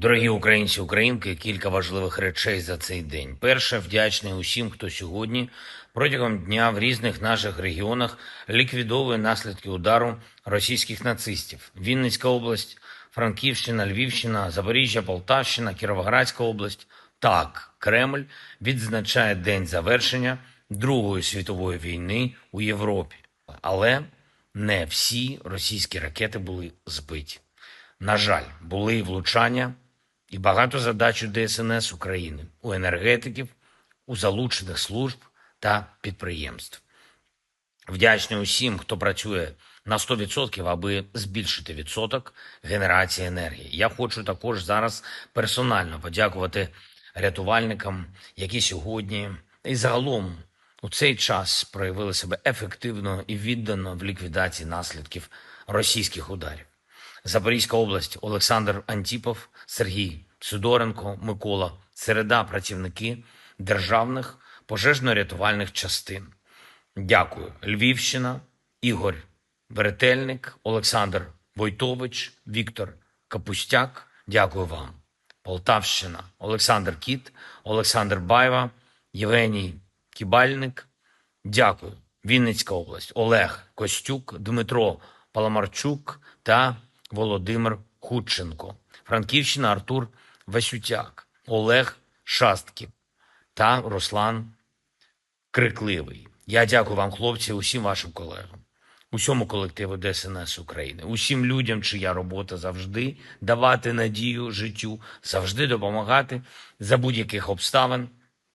Дорогі українці, українки, кілька важливих речей за цей день. Перше, вдячний усім, хто сьогодні протягом дня в різних наших регіонах ліквідовує наслідки удару російських нацистів. Вінницька область, Франківщина, Львівщина, Запоріжжя, Полтавщина, Кіровоградська область. Так, Кремль відзначає день завершення Другої світової війни у Європі. Але не всі російські ракети були збиті. На жаль, були і влучання, і багато задач у ДСНС України, у енергетиків, у залучених служб та підприємств. Вдячний усім, хто працює на 100%, аби збільшити відсоток генерації енергії. Я хочу також зараз персонально подякувати рятувальникам, які сьогодні і загалом у цей час проявили себе ефективно і віддано в ліквідації наслідків російських ударів. Запорізька область, Олександр Антіпов, Сергій Сидоренко, Микола Середа, працівники державних пожежно-рятувальних частин. Дякую. Львівщина, Ігор Веретельник, Олександр Войтович, Віктор Капустяк. Дякую вам. Полтавщина, Олександр Кіт, Олександр Байва, Євгеній Кібальник. Дякую. Вінницька область, Олег Костюк, Дмитро Паламарчук та Володимир Худченко. Франківщина Артур Васютяк, Олег Шастків та Руслан Крикливий. Я дякую вам, хлопці, усім вашим колегам, усьому колективу ДСНС України, усім людям, чия робота завжди давати надію життю, завжди допомагати за будь-яких обставин